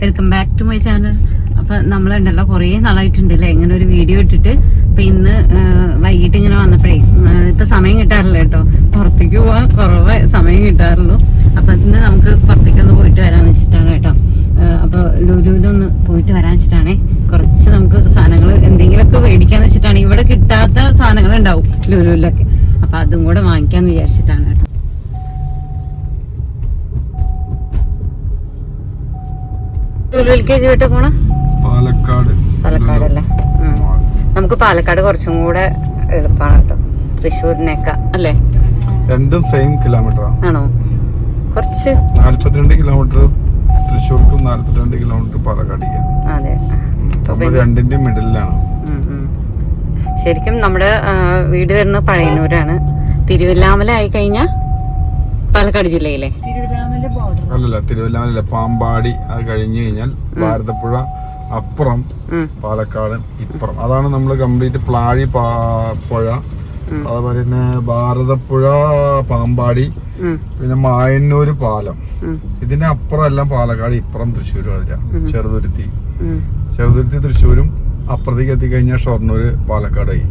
Welcome back to my channel അപ്പൊ നമ്മളുണ്ടല്ലോ കുറേ നാളായിട്ടുണ്ടല്ലേ ഇങ്ങനെ ഒരു വീഡിയോ ഇട്ടിട്ട്. അപ്പൊ ഇന്ന് വൈകിട്ട് ഇങ്ങനെ വന്നപ്പോഴേ ഇപ്പം സമയം കിട്ടാറില്ല കേട്ടോ. പുറത്തേക്ക് പോവാൻ കുറവ് സമയം കിട്ടാറുള്ളൂ. അപ്പൊ ഇന്ന് നമുക്ക് പുറത്തേക്കൊന്ന് പോയിട്ട് വരാൻ വെച്ചിട്ടാണ് കേട്ടോ. അപ്പോൾ അപ്പൊ ലുലുവിലൊന്ന് പോയിട്ട് വരാൻ വെച്ചിട്ടാണേ. കുറച്ച് നമുക്ക് സാധനങ്ങൾ എന്തെങ്കിലുമൊക്കെ മേടിക്കാന്ന് വെച്ചിട്ടാണ്. ഇവിടെ കിട്ടാത്ത സാധനങ്ങൾ ഉണ്ടാവും ലുലുവിലൊക്കെ. അപ്പൊ അതും കൂടെ വാങ്ങിക്കാന്ന് വിചാരിച്ചിട്ടാണ് കേട്ടോ. ലുലുവിൽ കെ ജി വിട്ട് പോണ? പാലക്കാട്. പാലക്കാടല്ലേ? ഉം. നമുക്ക് പാലക്കാട് കുറച്ചും കൂടെ എളുപ്പമാണ് കേട്ടോ. തൃശ്ശൂരിനേക്ക അല്ലേ? രണ്ടും സെയിം കിലോമീറ്റർ ആണോ? കുറച്ച്. നാല്പത്തിരണ്ട് കിലോമീറ്റർ തൃശ്ശൂർക്കും നാല്പത്തിരണ്ട് കിലോമീറ്റർ പാലക്കാടേക്ക് അതെ. രണ്ടിന്റെ മിഡിലാണ്. ശരിക്കും നമ്മുടെ വീട് വരുന്നത് പഴയന്നൂരാണ്. തിരുവല്ലാമല ആയി കഴിഞ്ഞാൽ പാലക്കാട് ജില്ലയിലെ? അല്ലല്ല തിരുവല്ലാമല പാമ്പാടി അത് കഴിഞ്ഞു കഴിഞ്ഞാൽ ഭാരതപ്പുഴ അപ്പുറം പാലക്കാട് ഇപ്പുറം. അതാണ് നമ്മൾ കംപ്ലീറ്റ് പ്ലാഴി പുഴ. അതുപോലെ തന്നെ ഭാരതപ്പുഴ പാമ്പാടി പിന്നെ മായന്നൂര് പാലം. ഇതിന്റെ ഇതിന് അപ്പുറം എല്ലാം പാലക്കാട് ഇപ്പുറം തൃശ്ശൂർ വരിക ചെറുതുരുത്തി. ചെറുതുരുത്തി തൃശ്ശൂരും അപ്പുറത്തേക്ക് എത്തിക്കഴിഞ്ഞാൽ ഷൊർണൂര് പാലക്കാടായി.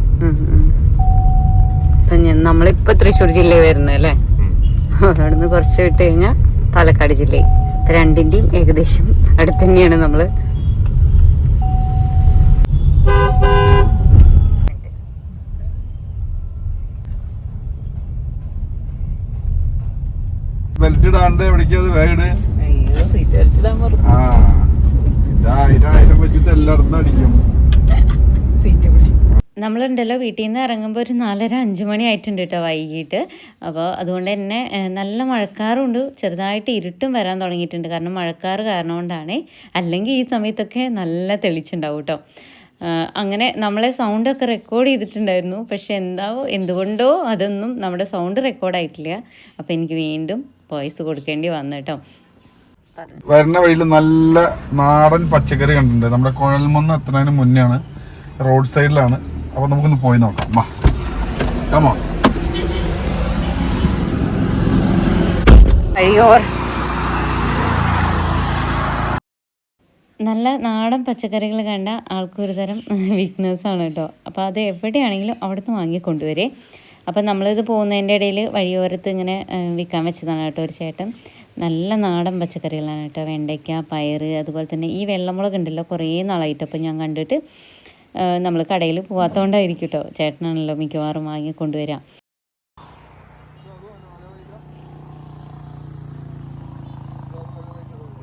നമ്മളിപ്പോ തൃശ്ശൂർ ജില്ലയിൽ വരുന്നത് അല്ലേ നിന്ന് അവിടുന്ന് കുറച്ച് വിട്ട് കഴിഞ്ഞാൽ പാലക്കാട് ജില്ലയിൽ. ഇപ്പം രണ്ടിന്റെയും ഏകദേശം അടുത്ത് തന്നെയാണ് നമ്മൾ ബെൽറ്റ് ഇടാണ്ട് എവിടേക്കാ അത് വേഗം അയ്യോ സീറ്റ് ബെൽറ്റ് ആ ഇതാ ആയിരം വെച്ചിട്ട് എല്ലായിടത്തും അടിക്കും. നമ്മളുണ്ടല്ലോ വീട്ടിൽ നിന്ന് ഇറങ്ങുമ്പോൾ ഒരു നാലര അഞ്ച് മണി ആയിട്ടുണ്ട് കേട്ടോ വൈകിട്ട്. അപ്പോൾ അതുകൊണ്ട് തന്നെ നല്ല മഴക്കാറുണ്ട്. ചെറുതായിട്ട് ഇരുട്ടും വരാൻ തുടങ്ങിയിട്ടുണ്ട്. കാരണം മഴക്കാറ് കാരണം കൊണ്ടാണ് അല്ലെങ്കിൽ ഈ സമയത്തൊക്കെ നല്ല തെളിച്ചുണ്ടാവും കേട്ടോ അങ്ങനെ നമ്മളെ സൗണ്ടൊക്കെ റെക്കോർഡ് ചെയ്തിട്ടുണ്ടായിരുന്നു. പക്ഷെ എന്താവോ എന്തുകൊണ്ടോ അതൊന്നും നമ്മുടെ സൗണ്ട് റെക്കോർഡായിട്ടില്ല അപ്പോൾ എനിക്ക് വീണ്ടും വോയിസ് കൊടുക്കേണ്ടി വന്നു കേട്ടോ വരുന്ന വഴിയിൽ നല്ല നാടൻ പച്ചക്കറി കണ്ടിട്ടുണ്ട്. നമ്മുടെ കുഴൽമൊന്ന് എത്തുന്നതിന് മുന്നെയാണ്. റോഡ് സൈഡിലാണ്. അപ്പൊ നമുക്കൊന്ന് പോയി നോക്കാം. വാ. കമോ നല്ല നാടൻ പച്ചക്കറികൾ കണ്ട ആൾക്കൊരു തരം വീക്ക്നെസ് ആണ് കേട്ടോ അപ്പോൾ അത് എവിടെയാണെങ്കിലും അവിടുന്ന് വാങ്ങി അപ്പം അപ്പോൾ നമ്മളിത് പോകുന്നതിന്റെ ഇടയിൽ വഴിയോരത്ത് ഇങ്ങനെ വിൽക്കാൻ വെച്ചതാണ് കേട്ടോ ഒരു ചേട്ടൻ. നല്ല നാടൻ പച്ചക്കറികളാണ് കേട്ടോ വെണ്ടയ്ക്ക പയറ് അതുപോലെ തന്നെ ഈ വെള്ളമുളക് ഉണ്ടല്ലോ കുറേ നാളായിട്ട്. അപ്പോൾ ഞാൻ കണ്ടിട്ട് നമ്മൾ കടയിൽ പോകാത്തതുകൊണ്ടായിരിക്കും കേട്ടോ ചേട്ടനാണല്ലോ മിക്കവാറും വാങ്ങി കൊണ്ടുവരിക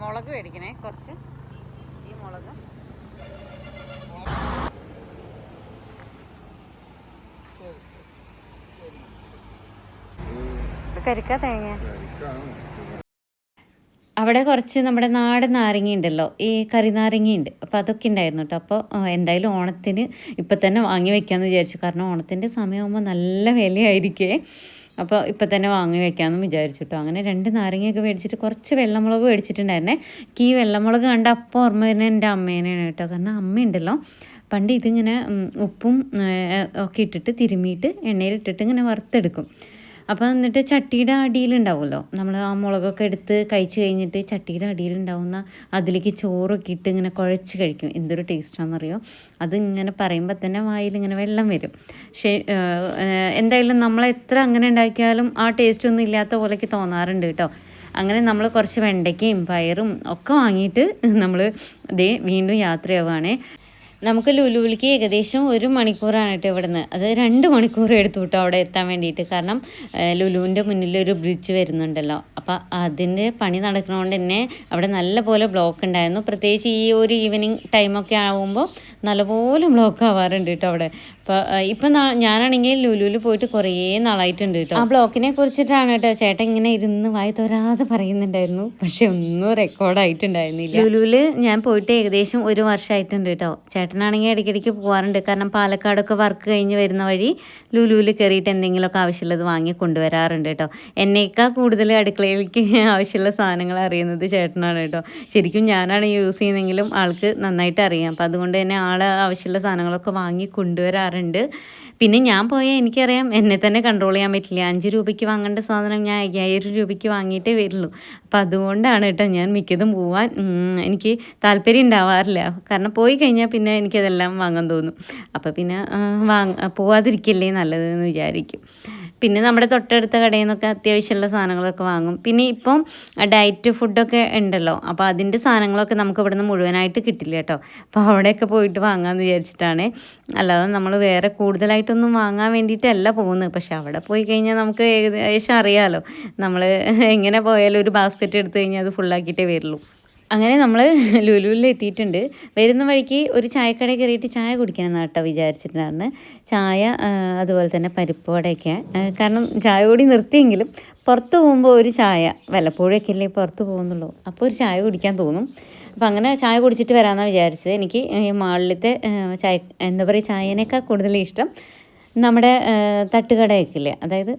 മുളക് മേടിക്കണേ കുറച്ച്. ഈ മുളക്. കരിക്ക തേങ്ങ. അവിടെ കുറച്ച് നമ്മുടെ നാടൻ നാരങ്ങ ഉണ്ടല്ലോ ഈ കറി നാരങ്ങയുണ്ട്. അപ്പോൾ അതൊക്കെ ഉണ്ടായിരുന്നു കേട്ടോ അപ്പോൾ എന്തായാലും ഓണത്തിന് ഇപ്പം തന്നെ വാങ്ങി വെക്കാമെന്ന് വിചാരിച്ചു. കാരണം ഓണത്തിന്റെ സമയമാകുമ്പോൾ നല്ല വിലയായിരിക്കേ. അപ്പോൾ ഇപ്പം തന്നെ വാങ്ങി വെക്കാമെന്ന് വിചാരിച്ചു കേട്ടോ അങ്ങനെ രണ്ട് നാരങ്ങയൊക്കെ മേടിച്ചിട്ട് കുറച്ച് വെള്ളമുളക് മേടിച്ചിട്ടുണ്ടായിരുന്നേ. ഈ വെള്ളമുളക് കണ്ട അപ്പോൾ ഓർമ്മ വരുന്നത് എന്റെ അമ്മേനെയാണ് കേട്ടോ കാരണം അമ്മയുണ്ടല്ലോ പണ്ട് ഇതിങ്ങനെ ഉപ്പും ഒക്കെ ഇട്ടിട്ട് തിരുമ്മിയിട്ട് എണ്ണയിലിട്ടിട്ട് ഇങ്ങനെ വറുത്തെടുക്കും. അപ്പോൾ എന്നിട്ട് ചട്ടിയുടെ അടിയിലുണ്ടാവുമല്ലോ. നമ്മൾ ആ മുളകൊക്കെ എടുത്ത് കഴിച്ച് കഴിഞ്ഞിട്ട് ചട്ടിയുടെ അടിയിലുണ്ടാവുന്ന അതിലേക്ക് ചോറൊക്കെ ഇട്ട് ഇങ്ങനെ കുഴച്ച് കഴിക്കും. എന്തൊരു ടേസ്റ്റാണെന്നറിയോ? അതിങ്ങനെ പറയുമ്പോൾ തന്നെ വായിൽ ഇങ്ങനെ വെള്ളം വരും. പക്ഷേ എന്തായാലും നമ്മൾ എത്ര അങ്ങനെ ഉണ്ടാക്കിയാലും ആ ടേസ്റ്റ് ഒന്നും ഇല്ലാത്ത പോലെയൊക്കെ തോന്നാറുണ്ട് കേട്ടോ. അങ്ങനെ നമ്മൾ കുറച്ച് വെണ്ടയ്ക്കയും പയറും ഒക്കെ വാങ്ങിയിട്ട് നമ്മൾ ദേ വീണ്ടും യാത്രയാവുകയാണേ നമുക്ക് ലുലുവിലേക്ക് ഏകദേശം ഒരു മണിക്കൂറാണ് കേട്ടോ ഇവിടുന്ന്. അത് രണ്ട് മണിക്കൂർ എടുത്തു കേട്ടോ അവിടെ എത്താൻ വേണ്ടിയിട്ട്. കാരണം ലുലുവിന്റെ മുന്നിൽ ഒരു ബ്രിഡ്ജ് വരുന്നുണ്ടല്ലോ. അപ്പോൾ അതിന്റെ പണി നടക്കുന്നതുകൊണ്ട് തന്നെ അവിടെ നല്ല പോലെ ബ്ലോക്ക് ഉണ്ടായിരുന്നു. പ്രത്യേകിച്ച് ഈ ഒരു ഈവനിങ് ടൈമൊക്കെ ആകുമ്പോൾ നല്ലപോലെ ബ്ലോക്ക് ആവാറുണ്ട് കേട്ടോ അവിടെ. അപ്പോൾ ഇപ്പം ഞാനാണെങ്കിൽ ലുലുവിൽ പോയിട്ട് കുറേ നാളായിട്ടുണ്ട് കേട്ടോ ആ ബ്ലോക്കിനെ കുറിച്ചിട്ടാണ് കേട്ടോ ചേട്ടൻ ഇങ്ങനെ ഇരുന്ന് വായി തോരാതെ പറയുന്നുണ്ടായിരുന്നു. പക്ഷെ ഒന്നും റെക്കോർഡായിട്ടുണ്ടായിരുന്നില്ല ലുലുവിൽ ഞാൻ പോയിട്ട് ഏകദേശം ഒരു വർഷമായിട്ടുണ്ട് കേട്ടോ ചേട്ടനാണെങ്കിൽ ഇടയ്ക്കിടയ്ക്ക് പോകാറുണ്ട് കാരണം പാലക്കാടൊക്കെ വർക്ക് കഴിഞ്ഞ് വരുന്ന വഴി ലുലുവിൽ കയറിയിട്ട് എന്തെങ്കിലുമൊക്കെ ആവശ്യമുള്ളത് വാങ്ങി കൊണ്ടുവരാറുണ്ട് കേട്ടോ എന്നേക്കാ കൂടുതൽ അടുക്കളയിലേക്ക് ആവശ്യമുള്ള സാധനങ്ങൾ അറിയുന്നത് ചേട്ടനാണ് കേട്ടോ ശരിക്കും ഞാനാണ് യൂസ് ചെയ്യുന്നെങ്കിലും ആൾക്ക് നന്നായിട്ട് അറിയാം. അപ്പം അതുകൊണ്ട് തന്നെ ആൾ ആവശ്യമുള്ള സാധനങ്ങളൊക്കെ വാങ്ങി കൊണ്ടുവരാറുണ്ട്. പിന്നെ ഞാൻ പോയാൽ എനിക്കറിയാം എന്നെ തന്നെ കൺട്രോൾ ചെയ്യാൻ പറ്റില്ല. അഞ്ച് രൂപയ്ക്ക് വാങ്ങേണ്ട സാധനം ഞാൻ അയ്യായിരം രൂപയ്ക്ക് വാങ്ങിയിട്ടേ വരുള്ളൂ. അപ്പം അതുകൊണ്ടാണ് കേട്ടോ ഞാൻ മിക്കതും പോവാൻ എനിക്ക് താല്പര്യം ഉണ്ടാവാറില്ല. കാരണം പോയി കഴിഞ്ഞാൽ പിന്നെ എനിക്കതെല്ലാം വാങ്ങാൻ തോന്നും. അപ്പോൾ പിന്നെ വാങ്ങ പോവാതിരിക്കല്ലേ നല്ലതെന്ന് വിചാരിക്കും. പിന്നെ നമ്മുടെ തൊട്ടടുത്ത കടയിൽ നിന്നൊക്കെ അത്യാവശ്യമുള്ള സാധനങ്ങളൊക്കെ വാങ്ങും. പിന്നെ ഇപ്പം ഡയറ്റ് ഫുഡൊക്കെ ഉണ്ടല്ലോ. അപ്പോൾ അതിന്റെ സാധനങ്ങളൊക്കെ നമുക്ക് ഇവിടെ നിന്ന് മുഴുവനായിട്ട് കിട്ടില്ല കേട്ടോ. അപ്പോൾ അവിടെയൊക്കെ പോയിട്ട് വാങ്ങാമെന്ന് വിചാരിച്ചിട്ടാണ്. അല്ലാതെ നമ്മൾ വേറെ കൂടുതലായിട്ടൊന്നും വാങ്ങാൻ വേണ്ടിയിട്ടല്ല പോകുന്നത്. പക്ഷെ അവിടെ പോയി കഴിഞ്ഞാൽ നമുക്ക് ഏകദേശം അറിയാമല്ലോ നമ്മൾ എങ്ങനെ പോയാലും ഒരു ബാസ്ക്കറ്റ് എടുത്തു കഴിഞ്ഞാൽ അത് ഫുള്ളാക്കിയിട്ടേ വരുള്ളൂ. അങ്ങനെ നമ്മൾ ലുലുവിൽ എത്തിയിട്ടുണ്ട്. വരുന്ന വഴിക്ക് ഒരു ചായക്കട കയറിയിട്ട് ചായ കുടിക്കണം കേട്ടോ വിചാരിച്ചിട്ടുണ്ടായിരുന്നു. ചായ അതുപോലെ തന്നെ പരിപ്പ് വടയൊക്കെ. കാരണം ചായ കൂടി നിർത്തിയെങ്കിലും പുറത്ത് പോകുമ്പോൾ ഒരു ചായ വല്ലപ്പോഴൊക്കെ അല്ലേ പുറത്ത് പോകുന്നുള്ളൂ. അപ്പോൾ ഒരു ചായ കുടിക്കാൻ തോന്നും. അപ്പോൾ അങ്ങനെ ചായ കുടിച്ചിട്ട് വരാമെന്നാണ് വിചാരിച്ചത്. എനിക്ക് ഈ മാളിലത്തെ ചായ എന്താ പറയുക ചായനേക്കാൾ കൂടുതൽ ഇഷ്ടം നമ്മുടെ തട്ടുകടയൊക്കെ അതായത്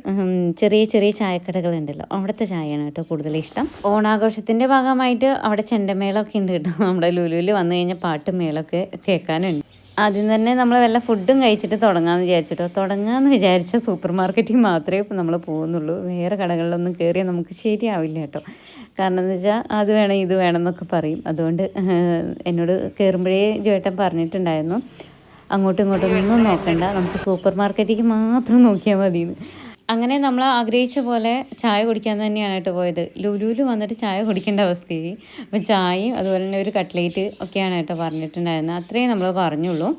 ചെറിയ ചെറിയ ചായക്കടകളുണ്ടല്ലോ. അവിടുത്തെ ചായയാണ് കേട്ടോ കൂടുതൽ ഇഷ്ടം. ഓണാഘോഷത്തിന്റെ ഭാഗമായിട്ട് അവിടെ ചെണ്ടമേളമൊക്കെ ഉണ്ട് കേട്ടോ. നമ്മുടെ ലുലുവിൽ വന്നു കഴിഞ്ഞാൽ പാട്ടും മേളൊക്കെ കേൾക്കാനുണ്ട്. ആദ്യം തന്നെ നമ്മൾ വല്ല ഫുഡും കഴിച്ചിട്ട് തുടങ്ങാമെന്ന് വിചാരിച്ചിട്ടോ. തുടങ്ങാമെന്ന് വിചാരിച്ച സൂപ്പർ മാർക്കറ്റിൽ മാത്രമേ നമ്മൾ പോകുന്നുള്ളൂ. വേറെ കടകളിലൊന്നും കയറിയാൽ നമുക്ക് ശരിയാവില്ല കേട്ടോ. കാരണം എന്ന് വെച്ചാൽ അത് വേണം ഇത് വേണം എന്നൊക്കെ പറയും. അതുകൊണ്ട് എന്നോട് കയറുമ്പോഴേ ജോട്ടൻ പറഞ്ഞിട്ടുണ്ടായിരുന്നു. അങ്ങോട്ടും ഇങ്ങോട്ടും ഒന്നും നോക്കണ്ട. നമുക്ക് സൂപ്പർ മാർക്കറ്റിലേക്ക് മാത്രം നോക്കിയാൽ മതി അങ്ങനെ നമ്മൾ ആഗ്രഹിച്ച പോലെ ചായ കുടിക്കാൻ തന്നെയാണ് കേട്ടോ പോയത്. ലുലുവിൽ വന്നിട്ട് ചായ കുടിക്കേണ്ട അവസ്ഥയായി. അപ്പം ചായയും അതുപോലെ തന്നെ ഒരു കട്ട്ലേറ്റ് ഒക്കെയാണ് കേട്ടോ പറഞ്ഞിട്ടുണ്ടായിരുന്നത്. അത്രയും നമ്മൾ പറഞ്ഞുള്ളൂ.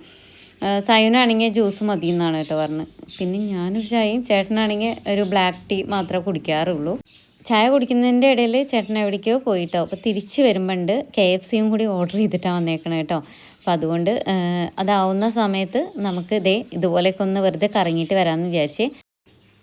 സയുനാണെങ്കിൽ ജ്യൂസ് മതി എന്നാണ് കേട്ടോ പറഞ്ഞത് പിന്നെ ഞാനൊരു ചായയും ചേട്ടനാണെങ്കിൽ ഒരു ബ്ലാക്ക് ടീ മാത്രമേ കുടിക്കാറുള്ളൂ. ചായ കുടിക്കുന്നതിന്റെ ഇടയിൽ ചേട്ടൻ എവിടേക്കോ പോയിട്ടോ. അപ്പോൾ തിരിച്ച് വരുമ്പോണ്ട് കെ എഫ് സിയും കൂടി ഓർഡർ ചെയ്തിട്ടാണ് വന്നേക്കണേ കേട്ടോ. അപ്പം അതുകൊണ്ട് അതാവുന്ന സമയത്ത് നമുക്ക് ഇതേ ഇതുപോലെയൊക്കെ ഒന്ന് വെറുതെ കറങ്ങിയിട്ട് വരാമെന്ന് വിചാരിച്ച്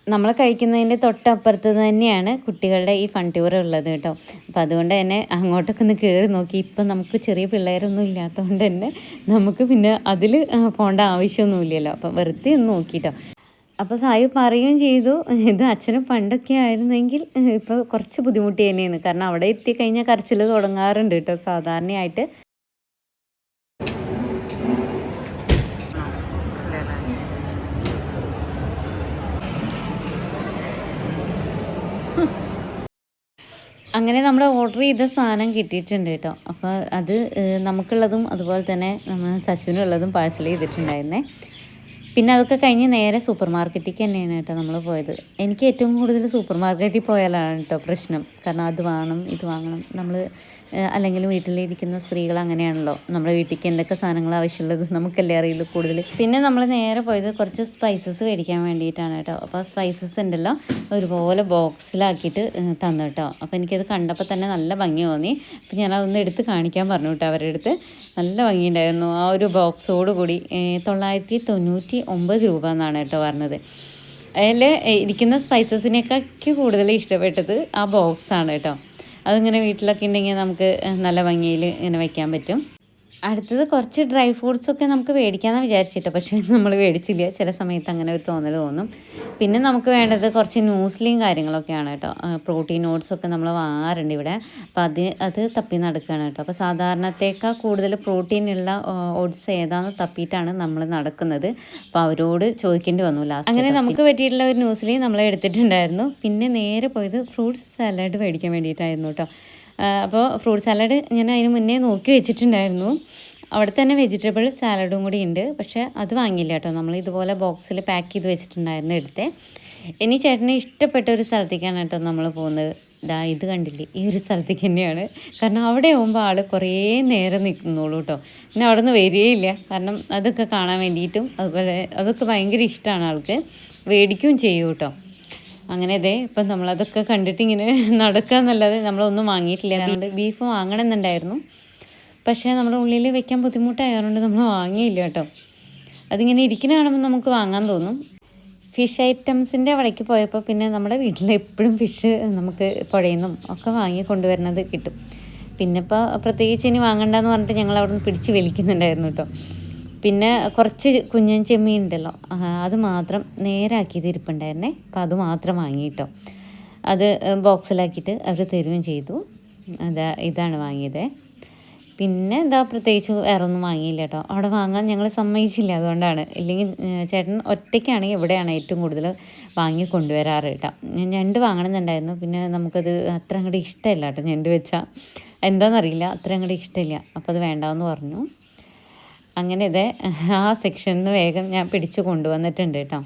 നമ്മൾ കഴിക്കുന്നതിന്റെ തൊട്ടപ്പുറത്ത് തന്നെയാണ് കുട്ടികളുടെ ഈ ഫൺ ടൂർ ഉള്ളത് കേട്ടോ. അപ്പോൾ അതുകൊണ്ട് തന്നെ അങ്ങോട്ടൊക്കെ ഒന്ന് കയറി നോക്കി. ഇപ്പം നമുക്ക് ചെറിയ പിള്ളേരൊന്നും ഇല്ലാത്തതുകൊണ്ട് തന്നെ നമുക്ക് പിന്നെ അതിൽ പോകേണ്ട ആവശ്യമൊന്നുമില്ലല്ലോ. അപ്പം വെറുതെ ഒന്ന് നോക്കിട്ടോ. അപ്പോൾ സായു പറയുകയും ചെയ്തു ഇത് അച്ഛന് പണ്ടൊക്കെ ആയിരുന്നെങ്കിൽ ഇപ്പോൾ കുറച്ച് ബുദ്ധിമുട്ടി തന്നെയാണ്. കാരണം അവിടെ എത്തിക്കഴിഞ്ഞാൽ കരച്ചിൽ തുടങ്ങാറുണ്ട് കേട്ടോ സാധാരണയായിട്ട്. അങ്ങനെ നമ്മൾ ഓർഡർ ചെയ്ത സാധനം കിട്ടിയിട്ടുണ്ട് കേട്ടോ. അപ്പോൾ അത് നമുക്കുള്ളതും അതുപോലെ തന്നെ നമ്മൾ സച്ചുവിനുള്ളതും പാഴ്സൽ ചെയ്തിട്ടുണ്ടായിരുന്നേ. പിന്നെ അതൊക്കെ കഴിഞ്ഞ് നേരെ സൂപ്പർ മാർക്കറ്റിലേക്ക് തന്നെയാണ് കേട്ടോ നമ്മൾ പോയത്. എനിക്ക് ഏറ്റവും കൂടുതൽ സൂപ്പർ മാർക്കറ്റിൽ പോയാലാണ് കേട്ടോ പ്രശ്നം. കാരണം അത് വാങ്ങണം ഇത് വാങ്ങണം. നമ്മൾ അല്ലെങ്കിൽ വീട്ടിലിരിക്കുന്ന സ്ത്രീകൾ അങ്ങനെയാണല്ലോ. നമ്മുടെ വീട്ടിലേക്ക് എന്തൊക്കെ സാധനങ്ങൾ ആവശ്യമുള്ളത് നമുക്കല്ലേ അറിയുള്ളൂ കൂടുതൽ. പിന്നെ നമ്മൾ നേരെ പോയത് കുറച്ച് സ്പൈസസ് മേടിക്കാൻ വേണ്ടിയിട്ടാണ് കേട്ടോ. അപ്പോൾ സ്പൈസസ് ഉണ്ടല്ലോ ഒരുപോലെ ബോക്സിലാക്കിയിട്ട് തന്നു കേട്ടോ. അപ്പോൾ എനിക്കത് കണ്ടപ്പോൾ തന്നെ നല്ല ഭംഗി തോന്നി. അപ്പോൾ ഞാൻ അതൊന്ന് എടുത്ത് കാണിക്കാൻ പറഞ്ഞു കേട്ടോ അവരുടെ അടുത്ത്. നല്ല ഭംഗിയുണ്ടായിരുന്നു ആ ഒരു ബോക്സോട് കൂടി തൊള്ളായിരത്തി തൊണ്ണൂറ്റി ഒമ്പത് രൂപ എന്നാണ് കേട്ടോ പറഞ്ഞത്. അതിൽ ഇരിക്കുന്ന സ്പൈസസിനേക്കാൾക്ക് കൂടുതൽ ഇഷ്ടപ്പെട്ടത് ആ ബോക്സാണ് കേട്ടോ. അതിങ്ങനെ വീട്ടിലൊക്കെ ഉണ്ടെങ്കിൽ നമുക്ക് നല്ല ഭംഗിയിൽ ഇങ്ങനെ വയ്ക്കാൻ പറ്റും. അടുത്തത് കുറച്ച് ഡ്രൈ ഫ്രൂട്ട്സ് ഒക്കെ നമുക്ക് മേടിക്കാമെന്ന് വിചാരിച്ചിട്ട് പക്ഷേ നമ്മൾ മേടിച്ചില്ല. ചില സമയത്ത് അങ്ങനെ ഒരു തോന്നൽ തോന്നും. പിന്നെ നമുക്ക് വേണ്ടത് കുറച്ച് ന്യൂസ്ലിയും കാര്യങ്ങളൊക്കെയാണ് കേട്ടോ. പ്രോട്ടീൻ ഓട്സ് ഒക്കെ നമ്മൾ വാങ്ങാറുണ്ട് ഇവിടെ. അപ്പോൾ അത് അത് തപ്പി നടക്കുകയാണ് കേട്ടോ. അപ്പോൾ സാധാരണത്തേക്കാൾ കൂടുതൽ പ്രോട്ടീൻ ഉള്ള ഓട്സ് ഏതാണെന്ന് തപ്പിയിട്ടാണ് നമ്മൾ നടക്കുന്നത്. അപ്പോൾ അവരോട് ചോദിക്കേണ്ടി വന്നു ലാസ്റ്റ് അങ്ങനെ നമുക്ക് പറ്റിയിട്ടുള്ള ഒരു ന്യൂസ്ലി നമ്മൾ എടുത്തിട്ടുണ്ടായിരുന്നു. പിന്നെ നേരെ പോയത് ഫ്രൂട്ട്സ് സാലഡ് മേടിക്കാൻ വേണ്ടിയിട്ടായിരുന്നു കേട്ടോ. അപ്പോൾ ഫ്രൂട്ട് സാലഡ് ഞാൻ അതിന് മുന്നേ നോക്കി വെച്ചിട്ടുണ്ടായിരുന്നു. അവിടെ തന്നെ വെജിറ്റബിൾ സാലഡും കൂടി ഉണ്ട് പക്ഷേ അത് വാങ്ങിയില്ല കേട്ടോ. നമ്മൾ ഇതുപോലെ ബോക്സിൽ പാക്ക് ചെയ്ത് വെച്ചിട്ടുണ്ടായിരുന്നു എടുത്തേ. ഇനി ചേട്ടന് ഇഷ്ടപ്പെട്ട ഒരു സ്ഥലത്തേക്കാണ് കേട്ടോ നമ്മൾ പോകുന്നത്. ദാ ഇത് കണ്ടില്ലേ? ഈ ഒരു സ്ഥലത്തേക്ക് തന്നെയാണ്. കാരണം അവിടെ ആകുമ്പോൾ ആൾ കുറേ നേരം നിൽക്കുന്നുള്ളൂ കേട്ടോ. പിന്നെ അവിടെ നിന്ന് വരികയില്ല. കാരണം അതൊക്കെ കാണാൻ വേണ്ടിയിട്ടും അതുപോലെ അതൊക്കെ ഭയങ്കര ഇഷ്ടമാണ് ആൾക്ക്. മേടിക്കുകയും ചെയ്യും കേട്ടോ. അങ്ങനെ ഇതേ ഇപ്പം നമ്മളതൊക്കെ കണ്ടിട്ട് ഇങ്ങനെ നടക്കുക എന്നല്ലാതെ നമ്മളൊന്നും വാങ്ങിയിട്ടില്ല. അതുകൊണ്ട് ബീഫ് വാങ്ങണമെന്നുണ്ടായിരുന്നു. പക്ഷേ നമ്മുടെ ഉള്ളിൽ വെക്കാൻ ബുദ്ധിമുട്ടായതുകൊണ്ട് നമ്മൾ വാങ്ങിയില്ല കേട്ടോ. അതിങ്ങനെ ഇരിക്കുന്ന കാണുമ്പോൾ നമുക്ക് വാങ്ങാൻ തോന്നും. ഫിഷ് ഐറ്റംസിന്റെ അവിടേക്ക് പോയപ്പോൾ പിന്നെ നമ്മുടെ വീട്ടിൽ എപ്പോഴും ഫിഷ് നമുക്ക് പുഴയിൽ നിന്നും ഒക്കെ വാങ്ങി കൊണ്ടുവരുന്നത് കിട്ടും. പിന്നെ ഇപ്പോൾ പ്രത്യേകിച്ച് ഇനി വാങ്ങണ്ടെന്ന് പറഞ്ഞിട്ട് ഞങ്ങൾ അവിടെ നിന്ന് പിടിച്ച് വലിക്കുന്നുണ്ടായിരുന്നു കേട്ടോ. പിന്നെ കുറച്ച് കുഞ്ഞൻ ചെമ്മീൻ ഉണ്ടല്ലോ. അത് മാത്രം നേരാക്കിയത് ഇരിപ്പുണ്ടായിരുന്നേ. അപ്പം അത് മാത്രം വാങ്ങിയിട്ടോ. അത് ബോക്സിലാക്കിയിട്ട് അവർ തരുകയും ചെയ്തു. അതാ ഇതാണ് വാങ്ങിയത്. പിന്നെ എന്താ പ്രത്യേകിച്ച് വേറെ ഒന്നും വാങ്ങിയില്ല കേട്ടോ. അവിടെ വാങ്ങാൻ ഞങ്ങൾ സമ്മതിച്ചില്ല അതുകൊണ്ടാണ്. ഇല്ലെങ്കിൽ ചേട്ടൻ ഒറ്റയ്ക്കാണെങ്കിൽ ഇവിടെയാണ് ഏറ്റവും കൂടുതൽ വാങ്ങി കൊണ്ടുവരാറ് കേട്ടോ. ഞണ്ട് വാങ്ങണമെന്നുണ്ടായിരുന്നു പിന്നെ നമുക്കത് അത്ര അങ്ങോട്ട് ഇഷ്ടമല്ല കേട്ടോ ഞണ്ട് വെച്ചാൽ എന്താണെന്നറിയില്ല അത്ര അങ്ങോട്ട് ഇഷ്ടമില്ല. അപ്പോൾ അത് വേണ്ടാന്ന് പറഞ്ഞു. അങ്ങനെ ഇത് ആ സെക്ഷനിൽ നിന്ന് വേഗം ഞാൻ പിടിച്ചു കൊണ്ടുവന്നിട്ടുണ്ട് കേട്ടോ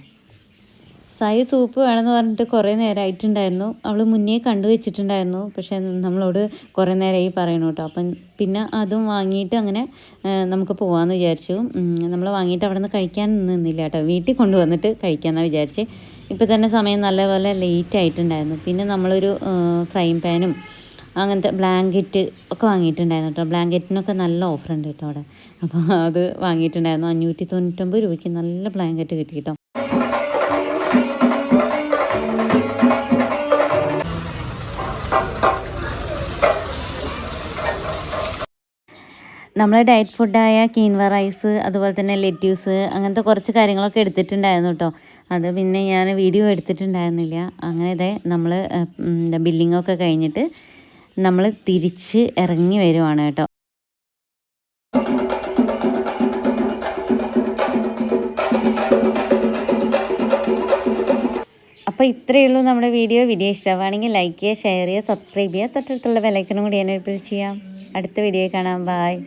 സായി സൂപ്പ് വേണമെന്ന് പറഞ്ഞിട്ട് കുറേ നേരമായിട്ടുണ്ടായിരുന്നു അവൾ മുന്നേ കണ്ടു വെച്ചിട്ടുണ്ടായിരുന്നു. പക്ഷേ നമ്മളോട് കുറേ നേരമായി പറയണു കേട്ടോ അപ്പം പിന്നെ അതും വാങ്ങിയിട്ട് അങ്ങനെ നമുക്ക് പോകാമെന്ന് വിചാരിച്ചു. നമ്മൾ വാങ്ങിയിട്ട് അവിടെ നിന്ന് കഴിക്കാൻ നിന്നില്ല കേട്ടോ വീട്ടിൽ കൊണ്ടുവന്നിട്ട് കഴിക്കാമെന്നാണ് വിചാരിച്ച്. ഇപ്പോൾ തന്നെ സമയം നല്ലപോലെ ലേറ്റ് ആയിട്ടുണ്ടായിരുന്നു. പിന്നെ നമ്മളൊരു ഫ്രൈ പാനും അങ്ങനത്തെ ബ്ലാങ്കറ്റ് ഒക്കെ വാങ്ങിയിട്ടുണ്ടായിരുന്നു കേട്ടോ. ബ്ലാങ്കറ്റിനൊക്കെ നല്ല ഓഫർ ഉണ്ട് കേട്ടോ അവിടെ. അപ്പോൾ അത് വാങ്ങിയിട്ടുണ്ടായിരുന്നു. അഞ്ഞൂറ്റി തൊണ്ണൂറ്റൊമ്പത് രൂപയ്ക്ക് നല്ല ബ്ലാങ്കറ്റ് കിട്ടി കേട്ടോ. നമ്മൾ ഡയറ്റ് ഫുഡായ കീൻവ റൈസ് അതുപോലെ തന്നെ ലെറ്റ്യൂസ് അങ്ങനത്തെ കുറച്ച് കാര്യങ്ങളൊക്കെ എടുത്തിട്ടുണ്ടായിരുന്നു കേട്ടോ. അത് പിന്നെ ഞാൻ വീഡിയോ എടുത്തിട്ടുണ്ടായിരുന്നില്ല. അങ്ങനെ ഇതേ നമ്മൾ ബില്ലിങ്ങൊക്കെ കഴിഞ്ഞിട്ട് നമ്മൾ തിരിച്ച് ഇറങ്ങി വരുവാണ് കേട്ടോ. അപ്പോൾ ഇത്രയേ ഉള്ളൂ നമ്മുടെ വീഡിയോ. വീഡിയോ ഇഷ്ടമാണെങ്കിൽ ലൈക്ക് ചെയ്യുക ഷെയർ ചെയ്യുക സബ്സ്ക്രൈബ് ചെയ്യുക. തൊട്ടടുത്തുള്ള ബെലൈക്കനും കൂടി എന്നെ ചെയ്യാം. അടുത്ത വീഡിയോ കാണാം. ബായ്